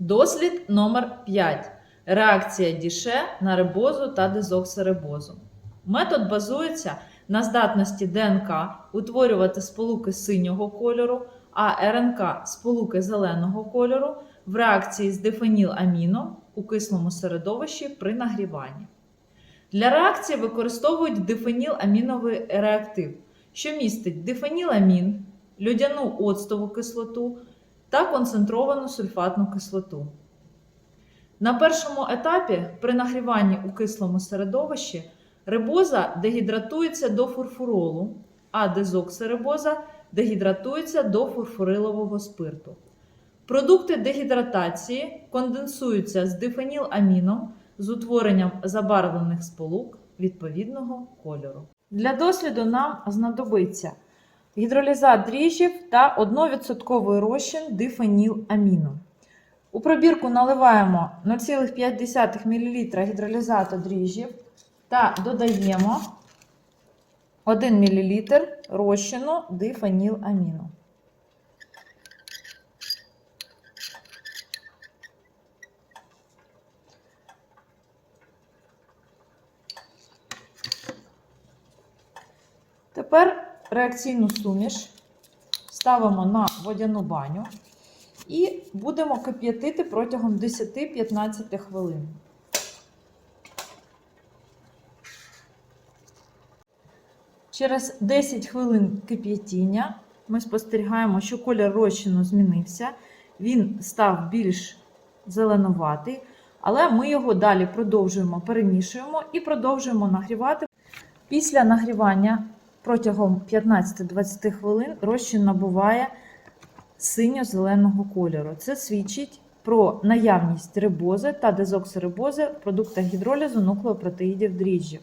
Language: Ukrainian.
Дослід номер 5. Реакція Діше на рибозу та дезоксирибозу. Метод базується на здатності ДНК утворювати сполуки синього кольору, а РНК сполуки зеленого кольору в реакції з дифеніламіном у кислому середовищі при нагріванні. Для реакції використовують дифеніламіновий реактив, що містить дифеніламін, льодяну оцтову кислоту та концентровану сульфатну кислоту. На першому етапі при нагріванні у кислому середовищі рибоза дегідратується до фурфуролу, а дезоксирибоза дегідратується до фурфурилового спирту. Продукти дегідратації конденсуються з дифеніламіном з утворенням забарвлених сполук відповідного кольору. Для досліду нам знадобиться гідролізат дріжджів та 1% розчин дифеніламіну. У пробірку наливаємо 0,5 мл гідролізату дріжджів та додаємо 1 мл розчину дифеніламіну. Тепер реакційну суміш ставимо на водяну баню і будемо кип'ятити протягом 10-15 хвилин. Через 10 хвилин кип'ятіння ми спостерігаємо, що колір розчину змінився, він став більш зеленуватий, але ми його далі продовжуємо перемішуємо і продовжуємо нагрівати. Після нагрівання протягом 15-20 хвилин розчин набуває синьо-зеленого кольору. Це свідчить про наявність рибози та дезоксирибози в продуктах гідролізу нуклеопротеїдів дріжджів.